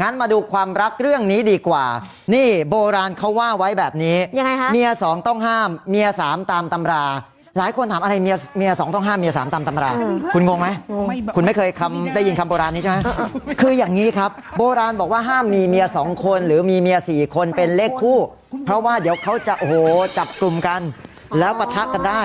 งั้นมาดูความรักเรื่องนี้ดีกว่า นี่โบราณเขาว่าไว้แบบนี้ยังไงคะเมียสองต้องห้าม เมียสามตามตำรา หลายคนถามอะไรเมียเมียสองต้องห้ามเมียสามตามตำรา คุณงงไหมคุณไม่เคยคำได้ยินคำโบราณนี้ใช่ไหมคืออย่างนี้ครับ โบราณบอกว่าห้ามมีเมียสองคน หรือมีเมียสี่คนเป็นเลขคู่ เพราะว่าเดี๋ยวเขาจะโอ้โหจับกลุ่มกัน แล้วปะทะกันได้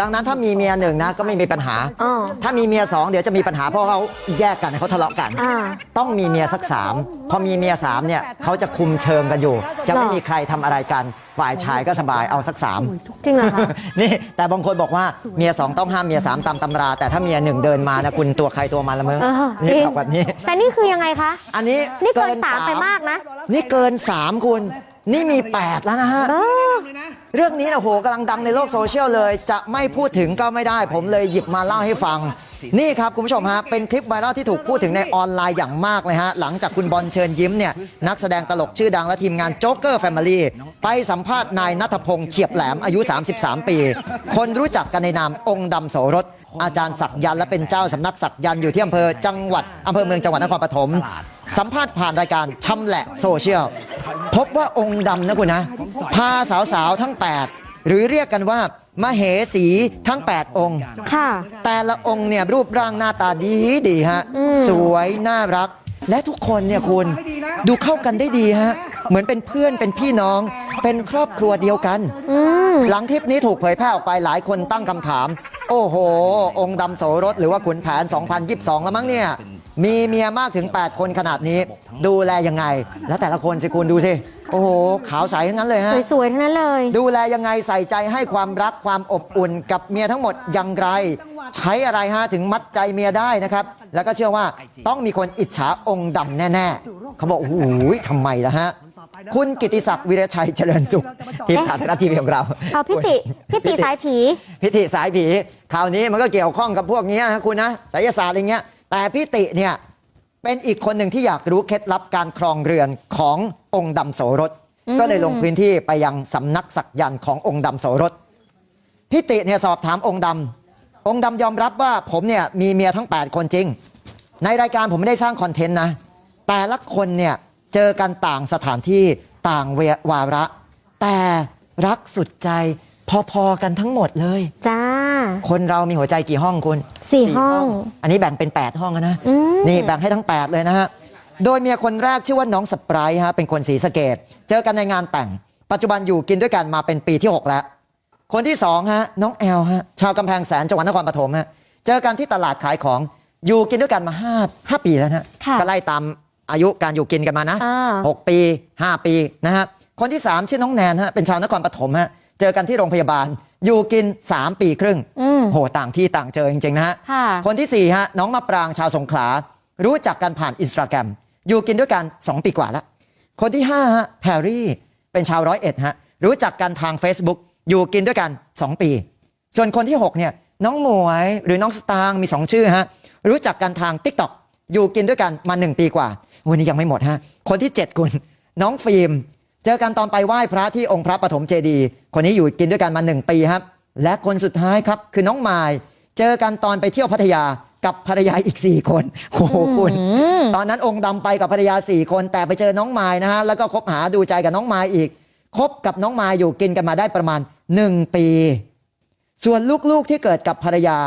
ดังนั้นถ้ามีเมียหนึ่งนะก็ไม่มีปัญหา อ๋อ ถ้ามีเมียสองเดี๋ยวจะมีปัญหาเพราะเขาแยกกันเขาทะเลาะกัน อ่า ต้องมีเมียสักสามพอมีเมียสามเนี่ยเขาจะคุมเชิงกันอยู่ จะไม่หรอมีใครทำอะไรกันฝ่ายชายก็สบายเอาสักสาม จริงเหรอคะ นี่แต่บางคนบอกว่าเมียสองต้องห้ามเมียสามตามตำรา แต่ถ้าเมียหนึ่งเดินมานะคุณตัวใครตัวมันละมึงเออนี่จริงตอบแบบนี้ แต่นี่คือยังไงคะ อันนี้นี่เกินสามไปมากนะ นี่เกินสามคุณ นี่มีแปดแล้วนะฮะ เออ เรื่องนี้นะโหกำลังดังในโลกโซเชียลเลย จะไม่พูดถึงก็ไม่ได้ ผมเลยหยิบมาเล่าให้ฟัง นี่ครับคุณผู้ชมฮะเป็นคลิปไวรัลที่ถูกพูดถึงในออนไลน์อย่างมากเลยฮะหลังจากคุณบอลเชิญยิ้มเนี่ยนักแสดงตลกชื่อดังและทีมงานโจ๊กเกอร์แฟมิลี่ไปสัมภาษณ์นายนัทพงษ์เฉียบแหลมอายุ 33 ปี คนรู้จักกันในนามองค์ดำโสรสอาจารย์ศักยันต์และเป็นเจ้าสำนักศักยันต์อยู่ที่อำเภอจังหวัดอำเภอเมืองจังหวัดนครปฐมสัมภาษณ์ผ่านรายการชำแหละโซเชียล พบว่าองค์ดำนะคุณนะพาสาวๆทั้ง8 หรือเรียกกันว่ามเหสีทั้ง 8 องค์ ค่ะ แต่ละองค์เนี่ยรูปร่างหน้าตาดีดีฮะ สวยน่ารัก และทุกคนเนี่ยคุณดูเข้ากันได้ดีฮะ เหมือนเป็นเพื่อนเป็นพี่น้อง เป็นครอบครัวเดียวกันอืมหลังคลิปนี้ถูกเผยแพร่ออกไปหลายคนตั้งคำถาม โอ้โห องค์ดำโสรสหรือว่าขุนแผน 2022 แล้วมั้งเนี่ยมีเมียมากถึง 8 คนขนาดนี้ ดูแลยังไง แล้วแต่ละคนสิคุณดูสิ โอ้โห ขาวใสทั้งนั้นเลยฮะ สวยๆทั้งนั้นเลย ดูแลยังไงใส่ใจให้ความรักความอบอุ่นกับเมียทั้งหมดอย่างไร ใช้อะไรฮะถึงมัดใจเมียได้นะครับ แล้วก็เชื่อว่าต้องมีคนอิจฉาองค์ดำแน่ๆ เขาบอกโอ้โหทำไมล่ะฮะ คุณกิติศักดิ์วิรชัยเจริญสุขทีมข่าวไทยรัฐทีวีของเราเอาพี่ติพี่ติสายผี พิธีสายผีคราวนี้มันก็เกี่ยวข้องกับพวกนี้นะคุณนะไสยศาสตร์อะไรเงี้ยแต่พิติเนี่ย เป็นอีกคนหนึ่งที่อยากรู้เคล็ดลับการครองเรือนขององค์ดำโสรส ก็เลยลงพื้นที่ไปยังสำนักศักยันต์ขององค์ดำโสรสพิติเนี่ยสอบถามองค์ดำองค์ดำยอมรับว่าผมเนี่ยมีเมียทั้ง 8 คนจริง ในรายการผมไม่ได้สร้างคอนเทนต์นะ แต่ละคนเนี่ยเจอกันต่างสถานที่ต่างเววาระ แต่รักสุดใจพอๆกันทั้งหมดเลย จ้า คนเรามีหัวใจกี่ห้องคุณสี่ห้อง อันนี้แบ่งเป็น 8 ห้องนะอืมนี่แบ่งให้ทั้ง 8 เลยนะฮะ โดยเมียคนแรกชื่อว่าน้องสปรายฮะเป็นคนศรีสะเกดเจอกันในงานแต่ง ปัจจุบันอยู่กินด้วยกันมาเป็นปีที่ 6 แล้ว คนที่2ฮะน้องแอลฮะชาวกำแพงแสนจังหวัดนครปฐมฮะเจอกันที่ตลาดขายของอยู่กินด้วยกันมา5 5ปีแล้วนะค่ะก็ไล่ตามอายุการอยู่กินกันมานะอ่า6ปี 5 ปีนะฮะคนที่ 3 ชื่อน้องแนนฮะเป็นชาวนครปฐมฮะเจอกันที่โรงพยาบาล อยู่กิน 3 ปีครึ่งอืมโหต่างที่ต่างเจอจริง ๆ นะฮะค่ะคนที่ 4 ฮะ น้องมะปรางชาวสงขลา รู้จักกันผ่านอินสตาแกรมอยู่กินด้วยกัน 2 ปีกว่าแล้ว คนที่ 5 ฮะแพรรี่เป็นชาวร้อยเอ็ดฮะ รู้จักกันทาง Facebook อยู่กินด้วยกัน 2 ปี ส่วนคนที่ 6 เนี่ยน้องหมวยหรือน้องสตางค์มี 2 ชื่อฮะ รู้จักกันทาง t ิ k t o k อยู่กินด้วยกันมา 1 ปีกว่า วันนี้ยังไม่หมดฮะ คนที่ 7 คุณ น้องฟิล์ม เจอกันตอนไปไหว้พระที่องค์พระปฐมเจดีย์คนนี้อยู่กินด้วยกันมา 1 ปีครับ และคนสุดท้ายครับคือน้องมาย เจอกันตอนไปเที่ยวพัทยากับภรรยาอีก 4 คนโอ้โหคุณ ตอนนั้นองค์ดำไปกับภรรยา 4 คน แต่ไปเจอน้องมายนะฮะแล้วก็คบหาดูใจกับน้องมายอีกคบกับน้องมายอยู่กินกันมาได้ประมาณ 1 ปี ส่วนลูกๆที่เกิดกับภรรยา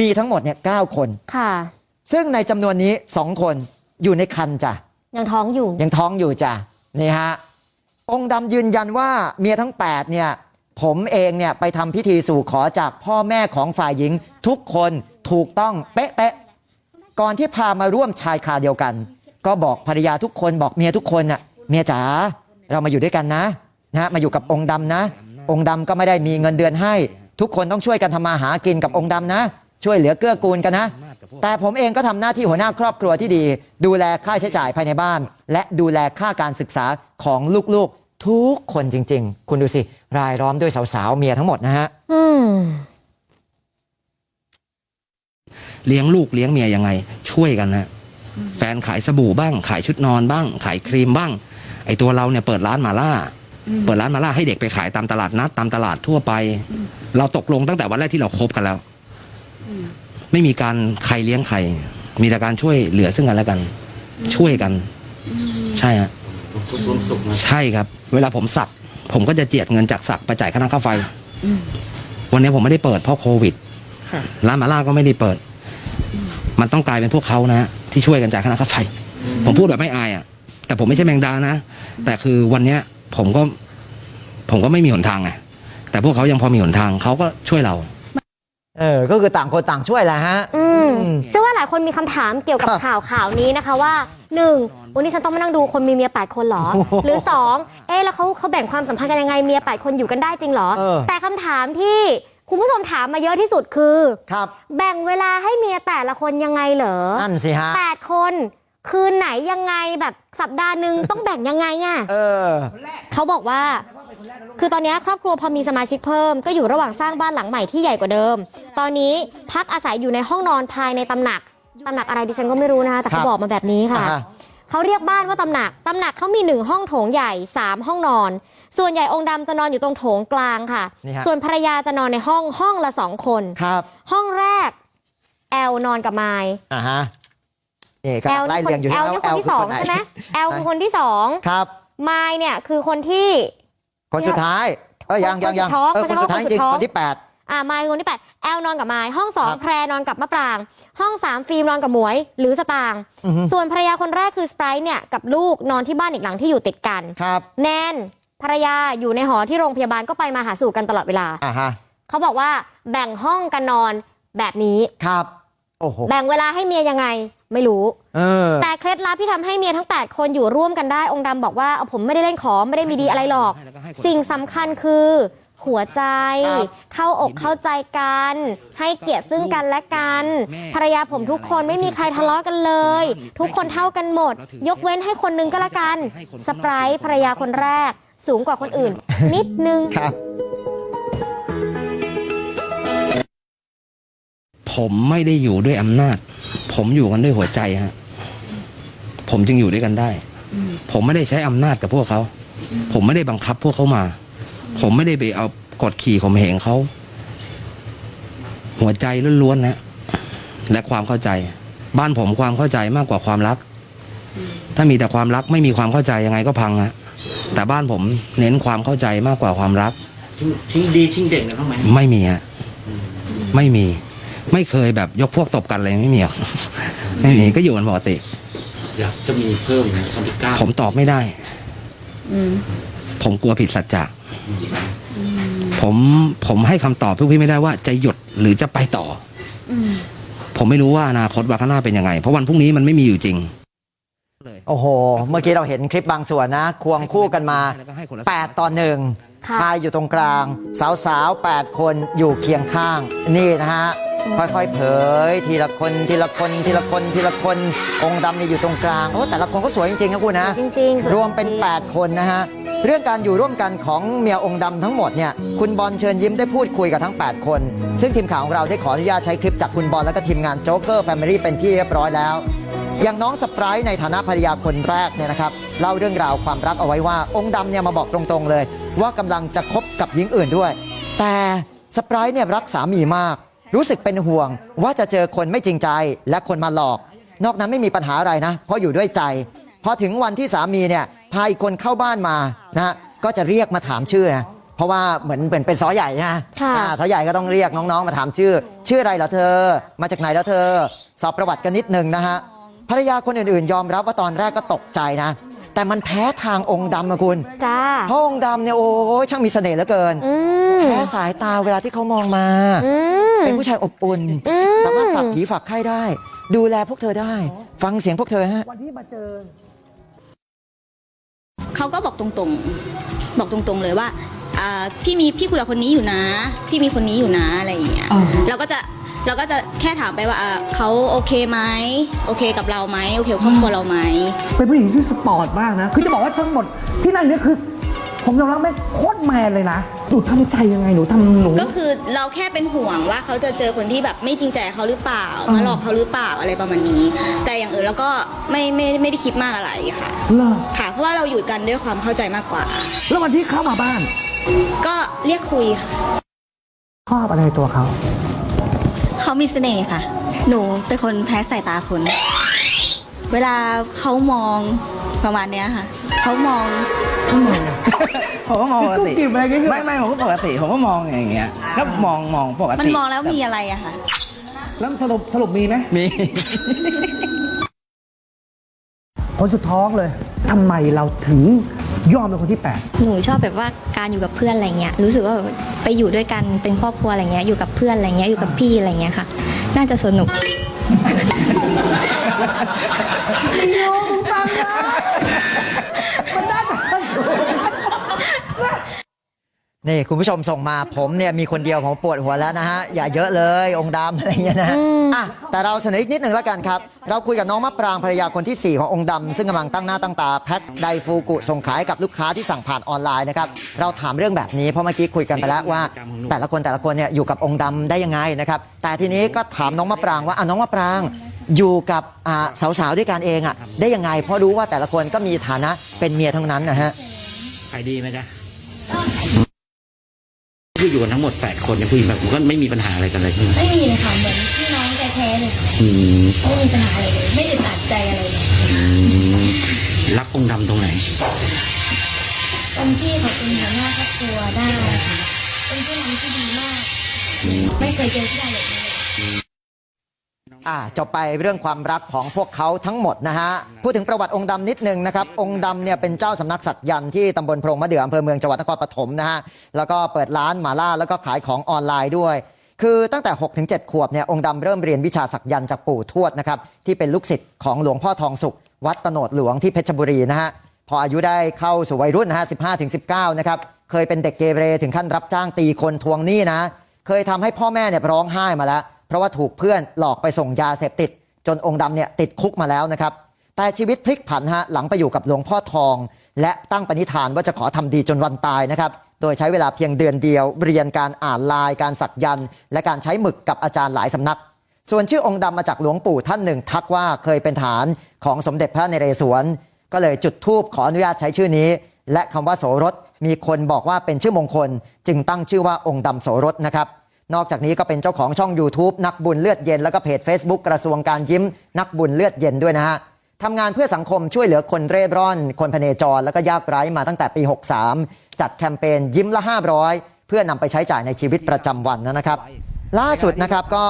มีทั้งหมดเนี่ย9คนค่ะ ซึ่งในจำนวนนี้2คนอยู่ในคันจ้ะยังท้องอยู่ยังท้องอยู่จ้ะนี่ฮะ องค์ดำยืนยันว่าเมียทั้ง 8 เนี่ย ผมเองเนี่ยไปทำพิธีสู่ขอจากพ่อแม่ของฝ่ายหญิง ทุกคนถูกต้องเป๊ะๆก่อนที่พามาร่วมชายคาเดียวกัน ก็บอกภรรยาทุกคนบอกเมียทุกคนน่ะเมียจ๋าเรามาอยู่ด้วยกันนะนะมาอยู่กับองค์ดำนะ องค์ดำก็ไม่ได้มีเงินเดือนให้ ทุกคนต้องช่วยกันทำมาหากินกับองค์ดำนะ ช่วยเหลือเกื้อกูลกันนะ แต่ผมเองก็ทำหน้าที่หัวหน้าครอบครัวที่ดี ดูแลค่าใช้จ่ายภายในบ้าน และดูแลค่าการศึกษาของลูกๆ ทุกคนจริง ๆ คุณดูสิ รายล้อมด้วยสาวๆเมียทั้งหมดนะฮะอืมเลี้ยงลูกเลี้ยงเมียยังไง ช่วยกันนะแฟนขายสบู่บ้าง ขายชุดนอนบ้าง ขายครีมบ้าง ไอตัวเราเนี่ยเปิดร้านหมาล่า เปิดร้านหมาล่าให้เด็กไปขายตามตลาดนัดตามตลาดทั่วไป เราตกลงตั้งแต่วันแรกที่เราคบกันแล้วไม่มีการใครเลี้ยงใคร มีแต่การช่วยเหลือซึ่งกันและกัน ช่วยกัน ใช่ฮะ ใช่ครับ เวลาผมสัก ผมก็จะเจียดเงินจากสักไปจ่ายค่าน้ำค่าไฟ วันนี้ผมไม่ได้เปิดเพราะโควิดค่ะร้านหมาล่าก็ไม่ได้เปิด มันต้องกลายเป็นพวกเขานะฮะที่ช่วยกันจ่ายค่าน้ำค่าไฟ ผมพูดแบบไม่อายอะ แต่ผมไม่ใช่แมงดานะ แต่คือวันเนี้ยผมก็ ผมก็ไม่มีหนทางไงแต่พวกเขายังพอมีหนทางเขาก็ช่วยเรา เออ ก็คือต่างคนต่างช่วยแหละฮะ อืมอืมเชื่อว่าหลายคนมีคำถามเกี่ยวกับครับข่าวข่าวนี้นะคะว่าหนึ่งวันนี้ฉันต้องมานั่งดูคนมีเมียแปดคนเหรอ หรือสองเอ๊ะแล้วเขาเขาแบ่งความสัมพันธ์กันยังไงเมียแปดคนอยู่กันได้จริงเหรอ เออ แต่คำถามที่คุณผู้ชมถามมาเยอะที่สุดคือ ครับ แบ่งเวลาให้เมียแต่ละคนยังไงเหรอนั่นสิฮะ แปดคน คืนไหนยังไงแบบสัปดาห์หนึ่งต้องแบ่งยังไงอะเออ เขาบอกว่า คือตอนนี้ครอบครัวพอมีสมาชิกเพิ่มก็อยู่ระหว่างสร้างบ้านหลังใหม่ที่ใหญ่กว่าเดิม ตอนนี้พักอาศัยอยู่ในห้องนอนภายในตำหนักตำหนักอะไรดิฉันก็ไม่รู้นะคะแต่เขาครับบอกมาแบบนี้ค่ะอ่าฮะเขาเรียกบ้านว่าตำหนัก ตำหนักเขามีหนึ่งห้องโถงใหญ่สามห้องนอน ส่วนใหญ่องค์ดำจะนอนอยู่ตรงโถงกลางค่ะ นี่ฮะ ส่วนภรรยาจะนอนในห้องห้องละสองคน ครับ ห้องแรกแอลนอนกับไมล์อ่าฮะนี่ก็แอลไล่นี่คนเรียงอยู่แอลนี่คนที่สองแใช่ไหมแอลคือคนที่สอง ครับไมล์เนี่ยคือคนที่ คนสุดท้ายเออยังยังยังคนสุดท้องเออคนสุดท้ายจริงคนสุดท้องคนที่แปดอ่าไมล์คือคนที่แปดแอลนอนกับไมล์ห้องสองครับแพรนอนกับมะปราง ห้องสามฟิล์มนอนกับหมวย หรือสตางค์อือฮึ ส่วนภรรยาคนแรกคือสไปร์เนี่ยกับลูกนอนที่บ้านอีกหลังที่อยู่ติดกัน ครับแนนภรรยาอยู่ในหอที่โรงพยาบาลก็ไปมาหาสู่กันตลอดเวลา อ่าฮะเขาบอกว่าแบ่งห้องกันนอนแบบนี้ ครับโอ้โห แบ่งเวลาให้เมียยังไง ไม่รู้เออแต่เคล็ดลับที่ทำให้เมียทั้ง 8 คนอยู่ร่วมกันได้องค์ดำบอกว่าเอาผมไม่ได้เล่นของไม่ได้มีดีอะไรหรอก สิ่งสำคัญคือหัวใจครับเข้าอกเข้าใจกัน ให้เกียรติซึ่งกันและกัน ภรรยาผมทุกคนไม่มีใครทะเลาะกันเลย ทุกคนเท่ากันหมด ยกเว้นให้คนนึงก็แล้วกันสไปรท์ภรรยาคนแรก สูงกว่าคนอื่น นิดนึงครับ ผมไม่ได้อยู่ด้วยอำนาจ ผมอยู่กันด้วยหัวใจฮะ ผมจึงอยู่ด้วยกันได้ ผมไม่ได้ใช้อำนาจกับพวกเขา ผมไม่ได้บังคับพวกเขามา ผมไม่ได้ไปเอากดขี่ข่มเหงเขา หัวใจล้วนๆนะและความเข้าใจ บ้านผมความเข้าใจมากกว่าความรัก ถ้ามีแต่ความรักไม่มีความเข้าใจยังไงก็พังฮะแต่บ้านผมเน้นความเข้าใจมากกว่าความรักชิงชิงดีชิงเด่นกันบ้างไหมไม่มีฮะไม่มี ไม่เคยแบบยกพวกตบกันเลยไม่มีหรอกไม่มีก็อยู่กันปกติ อยากจะมีเพิ่มนะคนที่เก้าผมตอบไม่ได้ อืมผมกลัวผิดสัจจะผมผมให้คำตอบพวกพี่ไม่ได้ว่าจะหยุดหรือจะไปต่อ อืม ผมไม่รู้ว่าอนาคตวันข้างหน้าเป็นยังไง เพราะวันพรุ่งนี้มันไม่มีอยู่จริงโอ้โห เมื่อกี้เราเห็นคลิปบางส่วนนะ ควงคู่กันมา 8 ต่อหนึ่งค่ะ ชายอยู่ตรงกลาง สาวสาวๆ8 คนอยู่เคียงข้าง นี่นะฮะ ค่อยๆ เผย ทีละคนทีละคนทีละคนทีละคน องค์ดำนี่อยู่ตรงกลางโอ้แต่ละคนก็สวยจริงๆนะคุณนะจริงๆสวยรวมเป็น จริง 8 คนนะฮะเรื่องการอยู่ร่วมกันของเมียองค์ดำทั้งหมดเนี่ยคุณบอลเชิญยิ้มได้พูดคุยกับทั้ง 8 คน ซึ่งทีมข่าวของเราได้ขออนุญาตใช้คลิปจากคุณบอลและก็ทีมงานโจ๊กเกอร์แฟมิลี่เป็นที่เรียบร้อยแล้ว อย่างน้องสไปรท์ในฐานะภรรยาคนแรกเนี่ยนะครับเล่าเรื่องราวความรักเอาไว้ว่าองค์ดำเนี่ยมาบอกตรงๆเลย ว่ากำลังจะคบกับหญิงอื่นด้วย แต่สไปรท์เนี่ยรักสามีมาก รู้สึกเป็นห่วงว่าจะเจอคนไม่จริงใจและคนมาหลอก นอกนั้นไม่มีปัญหาอะไรนะ เพราะอยู่ด้วยใจ พอถึงวันที่สามีเนี่ยพาอีกคนเข้าบ้านมานะฮะก็จะเรียกมาถามชื่อนะเพราะว่าเหมือนเป็นเป็นซอใหญ่นะค่ะอ่าซอใหญ่ก็ต้องเรียกน้องๆ มาถามชื่อ ชื่ออะไรเหรอเธอ มาจากไหนแล้วเธอ สอบประวัติกันนิดนึงนะฮะภรรยาคนอื่นๆ ยอมรับว่าตอนแรกก็ตกใจนะ แต่มันแพ้ทางองค์ดำนะคุณจ้าเพราะองค์ดำเนี่ยโอ้ยช่างมีเสน่ห์เหลือเกิน อืม แพ้สายตาเวลาที่เขามองมาอืมเป็นผู้ชายอบอุ่นอืมสามารถฝากผีฝากไข้ได้ ดูแลพวกเธอได้ ฟังเสียงพวกเธอฮะเขาก็บอกตรงๆ บอกตรงๆเลยว่าอ่าพี่มีพี่คุยกับคนนี้อยู่นะ พี่มีคนนี้อยู่นะอะไรอย่างเงี้ยเราก็จะเราก็จะแค่ถามไปว่าอ่าเขาโอเคไหมโอเคกับเราไหมโอเคกับครอบครัวเราไหมเป็นผู้หญิงที่สปอร์ตมากนะ คือจะบอกว่าทั้งหมดที่นั่งอยู่เนี่ยคือ ผมยอมรับแม่งโคตรแมนเลยนะ หนูทำใจยังไงหนูทำหนู ก็คือเราแค่เป็นห่วงว่าเขาจะเจอคนที่แบบไม่จริงใจกับเขาหรือเปล่ามาหลอกเขาหรือเปล่าอะไรประมาณนี้ แต่อย่างอื่นเราก็ไม่ไม่ไม่ได้คิดมากอะไรค่ะ เหรอค่ะ เพราะว่าเราอยู่กันด้วยความเข้าใจมากกว่า แล้ววันที่เข้ามาบ้าน ก็เรียกคุยค่ะชอบอะไรตัวเขาเขามีเสน่ห์ค่ะ หนูเป็นคนแพ้สายตาคน เวลาเขามองประมาณเนี้ยค่ะ เขามอง ผมก็มองปกติกุ๊กกิ๊บอะไรอย่างเงี้ยไม่ไม่ผมก็ปกติผมก็มองอย่างเงี้ยก็มองมองปกติมันมองแล้วมีอะไรอะค่ะแล้วสรุปสรุปมีไหมมี คนสุดท้องเลยทำไมเราถึงยอมเป็นคนที่แปดหนูชอบแบบว่าการอยู่กับเพื่อนอะไรเงี้ยรู้สึกว่าแบบไปอยู่ด้วยกันเป็นครอบครัวอะไรเงี้ยอยู่กับเพื่อนอะไรเงี้ยอยู่กับพี่อะไรเงี้ยค่ะ น่าจะสนุกนี่ คุณผู้ชมส่งมาผมเนี่ยมีคนเดียวผมปวดหัวแล้วนะฮะอย่าเยอะเลยองค์ดำอะไรเงี้ยนะฮะอะแต่เราเสนออีกนิดหนึ่งแล้วกันครับ เราคุยกับน้องมะปรางภรรยาคนที่ 4 ขององค์ดำซึ่งกำลังตั้งหน้าตั้งตาแพ็คไดฟูกุส่งขายให้กับลูกค้าที่สั่งผ่านออนไลน์นะครับเราถามเรื่องแบบนี้เพราะเมื่อกี้คุยกันไปแล้วว่า แต่ละคนแต่ละคนเนี่ยอยู่กับองค์ดำได้ยังไงนะครับแต่ทีนี้ก็ถามน้องมะปรางว่าอะน้องมะปรางอยู่กับอ่าสาวๆด้วยกันเองอะได้ยังไงเพราะรู้ว่าแต่ละคนก็มีฐานะเป็นเมียทั้งนั้นนะฮะขายดีไหมจ๊ะ คืออยู่กันทั้งหมดแปดคนเนี่ยผู้หญิงแบบมันก็ไม่มีปัญหาอะไรกันเลยใช่ไหมไม่มีเลยค่ะเหมือนพี่น้องแท้ๆเลยอืมไม่มีปัญหาอะไรเลยไม่อึดอัดใจอะไรเลยอืมรักองค์ดำตรงไหนเป็นพี่เขาเป็นหัวหน้าครอบครัวได้ค่ะเป็นผู้นำที่ดีมาก ไม่เคยเจอที่ใดแบบนี้เลย อ่าจบไปเรื่องความรักของพวกเขาทั้งหมดนะฮะพูดถึงประวัติองค์ดำนิดนึงนะครับ องค์ดำเนี่ยเป็นเจ้าสำนักสักยันต์ที่ตำบลโพรงมะเดื่ออำเภอเมืองจังหวัดนครปฐมนะฮะแล้วก็เปิดร้านหมาล่าแล้วก็ขายของออนไลน์ด้วย คือตั้งแต่6-7ขวบเนี่ยองค์ดำเริ่มเรียนวิชาสักยันต์จากปู่ทวดนะครับที่เป็นลูกศิษย์ของหลวงพ่อทองสุข วัดตโนดหลวงที่เพชรบุรีนะฮะพออายุได้เข้าสู่วัยรุ่นนะฮะ15-19นะครับเคยเป็นเด็กเกเรถึงขั้นรับจ้างตีคนทวงหนี้นะ เคยทำให้พ่อแม่เนี่ยร้องไห้มาแล้ว เพราะว่าถูกเพื่อนหลอกไปส่งยาเสพติด จนองค์ดำเนี่ยติดคุกมาแล้วนะครับ แต่ชีวิตพลิกผันฮะหลังไปอยู่กับหลวงพ่อทอง และตั้งปณิธานว่าจะขอทำดีจนวันตายนะครับโดยใช้เวลาเพียงเดือนเดียว เรียนการอ่านลายการสักยัน และการใช้หมึกกับอาจารย์หลายสำนัก ส่วนชื่อองค์ดำมาจากหลวงปู่ท่านหนึ่ง ทักว่าเคยเป็นฐานของสมเด็จพระนเรศวร ก็เลยจุดธูปขออนุญาตใช้ชื่อนี้ และคำว่าโสรสมีคนบอกว่าเป็นชื่อมงคล จึงตั้งชื่อว่าองค์ดำโสรสนะครับ นอกจากนี้ก็เป็นเจ้าของช่อง YouTube นักบุญเลือดเย็นแล้วก็เพจ Facebook กระทรวงการยิ้ม นักบุญเลือดเย็นด้วยนะฮะทำงานเพื่อสังคมช่วยเหลือคนเร่ร่อน คนพเนจร แล้วก็ยากไร้มาตั้งแต่ปี 63 จัดแคมเปญยิ้มละ 500 เพื่อนำไปใช้จ่ายในชีวิตประจำวันนะครับ ล่าสุดนะครับก็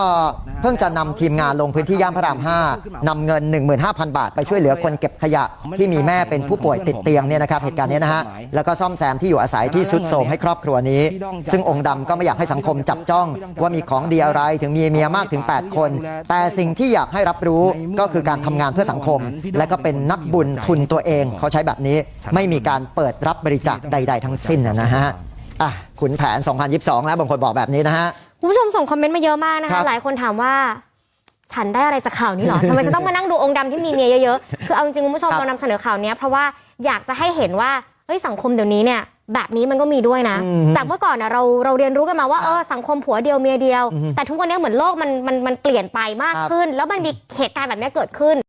เพิ่งจะนำทีมงานลงพื้นที่ย่านพระราม 5นำเงิน 15,000 บาท ไปช่วยเหลือคนเก็บขยะที่มีแม่เป็นผู้ป่วยติดเตียงเนี่ยนะครับเหตุการณ์นี้นะฮะแล้วก็ซ่อมแซมที่อยู่อาศัยที่สุดโทรมให้ครอบครัวนี้ ซึ่งองค์ดำก็ไม่อยากให้สังคมจับจ้อง ว่ามีของดีอะไรถึงมีเมียมากถึง 8 คน แต่สิ่งที่อยากให้รับรู้ก็คือการทำงานเพื่อสังคม และก็เป็นนักบุญทุนตัวเอง เขาใช้แบบนี้ไม่มีการเปิดรับบริจาคใด ๆ ทั้งสิ้นนะฮะอะขุนแผน 2022 แล้วบางคนบอกแบบนี้นะฮะ คุณผู้ชมส่งคอมเมนต์มาเยอะมากนะครัคะ บ หลายคนถามว่า ฉันได้อะไรจากข่าวนี้เหรอ ทำไมฉันต้องมานั่งดูองค์ดำที่มีเมียเยอะๆ คือเอาจริงๆคุณผู้ชมครับ เรานำเสนอข่าวเนี้ยเพราะว่าอยากจะให้เห็นว่าเฮ้ยสังคมเดี๋ยวนี้เนี่ย แบบนี้มันก็มีด้วยนะอืมจากเมื่อก่อนนะเราเราเรียนรู้กันมาว่าเออสังคมผัวเดียวเมียเดียว แต่ทุกวันนี้เหมือนโลกมันมันมันเปลี่ยนไปมากครับขึ้น แล้วมันมีเหตุการณ์แบบนี้เกิดขึ้น